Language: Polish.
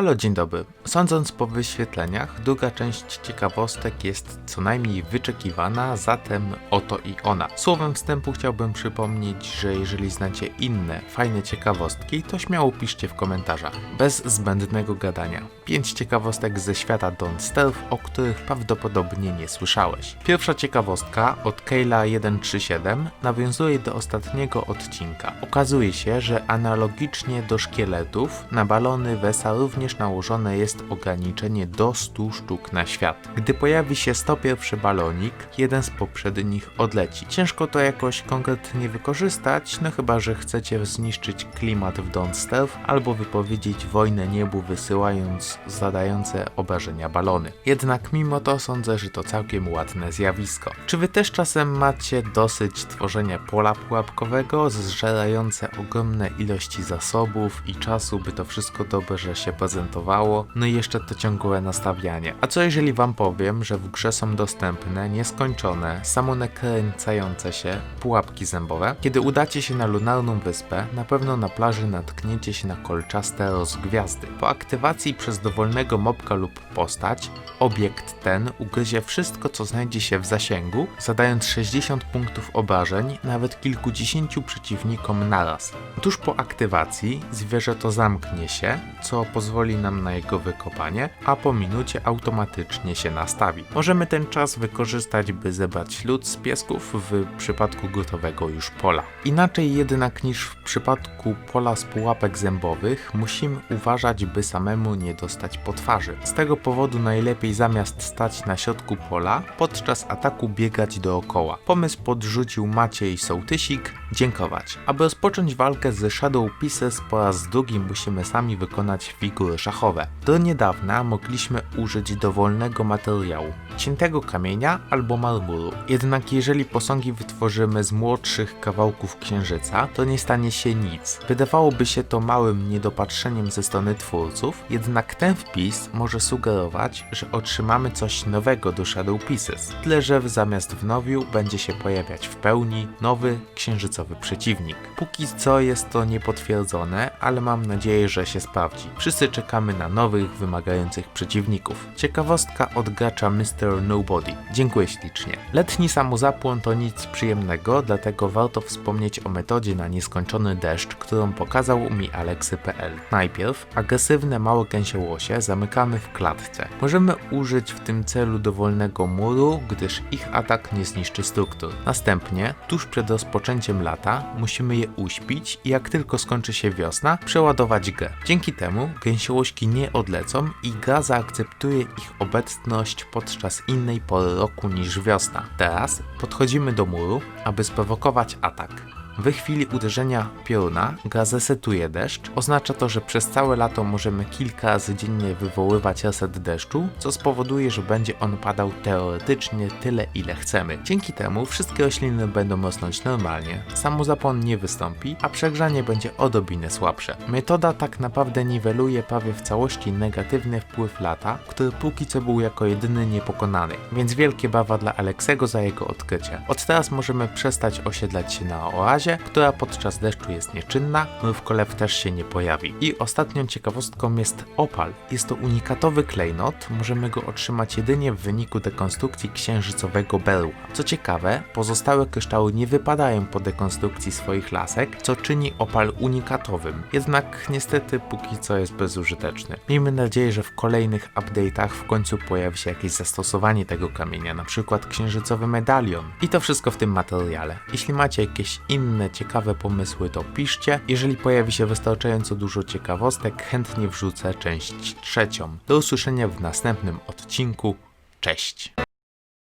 Halo, dzień dobry. Sądząc po wyświetleniach, druga część ciekawostek jest co najmniej wyczekiwana, zatem oto i ona. Słowem wstępu chciałbym przypomnieć, że jeżeli znacie inne fajne ciekawostki, to śmiało piszcie w komentarzach. Bez zbędnego gadania. Pięć ciekawostek ze świata Don't Stealth, o których prawdopodobnie nie słyszałeś. Pierwsza ciekawostka od Kayla137 nawiązuje do ostatniego odcinka. Okazuje się, że analogicznie do szkieletów, na balony Wesa również nałożone jest ograniczenie do 100 sztuk na świat. Gdy pojawi się 101 balonik, jeden z poprzednich odleci. Ciężko to jakoś konkretnie wykorzystać, no chyba, że chcecie zniszczyć klimat w Don't Stealth albo wypowiedzieć wojnę niebu wysyłając zadające obrażenia balony. Jednak mimo to sądzę, że to całkiem ładne zjawisko. Czy wy też czasem macie dosyć tworzenia pola pułapkowego, zżerające ogromne ilości zasobów i czasu, by to wszystko dobrze się prezentowało, no i jeszcze to ciągłe nastawianie. A co jeżeli wam powiem, że w grze są dostępne, nieskończone, samonakręcające się pułapki zębowe? Kiedy udacie się na lunarną wyspę, na pewno na plaży natkniecie się na kolczaste rozgwiazdy. Po aktywacji przez dowolnego mobka lub postać, obiekt ten ugryzie wszystko, co znajdzie się w zasięgu, zadając 60 punktów obrażeń nawet kilkudziesięciu przeciwnikom naraz. Tuż po aktywacji zwierzę to zamknie się, co pozwoli nam na jego wykopanie, a po minucie automatycznie się nastawi. Możemy ten czas wykorzystać, by zebrać lód z piesków w przypadku gotowego już pola. Inaczej jednak niż w przypadku pola z pułapek zębowych, musimy uważać, by samemu nie dostać po twarzy. Z tego powodu najlepiej zamiast stać na środku pola, podczas ataku biegać dookoła. Pomysł podrzucił Maciej Sołtysik, dziękować. Aby rozpocząć walkę z Shadow Pieces po raz drugi musimy sami wykonać figury szachowe. Do niedawna mogliśmy użyć dowolnego materiału, ciętego kamienia albo marmuru. Jednak jeżeli posągi wytworzymy z młodszych kawałków księżyca, to nie stanie się nic. Wydawałoby się to małym niedopatrzeniem ze strony twórców, jednak ten wpis może sugerować, że otrzymamy coś nowego do Shadow Pieces. Tyle, że zamiast w nowiu będzie się pojawiać w pełni nowy księżycowy przeciwnik. Póki co jest to niepotwierdzone, ale mam nadzieję, że się sprawdzi. Wszyscy czekamy na nowych, wymagających przeciwników. Ciekawostka od gracza Mr. Nobody. Dziękuję ślicznie. Letni samozapłon to nic przyjemnego, dlatego warto wspomnieć o metodzie na nieskończony deszcz, którą pokazał mi Aleksy.pl. Najpierw agresywne małe gęsiołosie zamykamy w klatce. Możemy użyć w tym celu dowolnego muru, gdyż ich atak nie zniszczy struktur. Następnie, tuż przed rozpoczęciem lata, musimy je uśpić i jak tylko skończy się wiosna, przeładować grę. Dzięki temu gęsiołośki nie odlecą i gra zaakceptuje ich obecność podczas innej pory roku niż wiosna. Teraz podchodzimy do muru, aby sprowokować atak. W chwili uderzenia pioruna gra zesetuje deszcz. Oznacza to, że przez całe lato możemy kilka razy dziennie wywoływać reset deszczu, co spowoduje, że będzie on padał teoretycznie tyle ile chcemy. Dzięki temu wszystkie rośliny będą rosnąć normalnie, samozapłon nie wystąpi, a przegrzanie będzie odrobinę słabsze. Metoda tak naprawdę niweluje prawie w całości negatywny wpływ lata, który póki co był jako jedyny niepokonany, więc wielkie brawa dla Aleksego za jego odkrycie. Od teraz możemy przestać osiedlać się na oazie, która podczas deszczu jest nieczynna, mrówkolew też się nie pojawi. I ostatnią ciekawostką jest opal. Jest to unikatowy klejnot, możemy go otrzymać jedynie w wyniku dekonstrukcji księżycowego berła. Co ciekawe, pozostałe kryształy nie wypadają po dekonstrukcji swoich lasek, co czyni opal unikatowym. Jednak niestety póki co jest bezużyteczny. Miejmy nadzieję, że w kolejnych update'ach w końcu pojawi się jakieś zastosowanie tego kamienia, na przykład księżycowy medalion. I to wszystko w tym materiale. Jeśli macie jakieś inne ciekawe pomysły, to piszcie. Jeżeli pojawi się wystarczająco dużo ciekawostek, chętnie wrzucę część trzecią. Do usłyszenia w następnym odcinku. Cześć!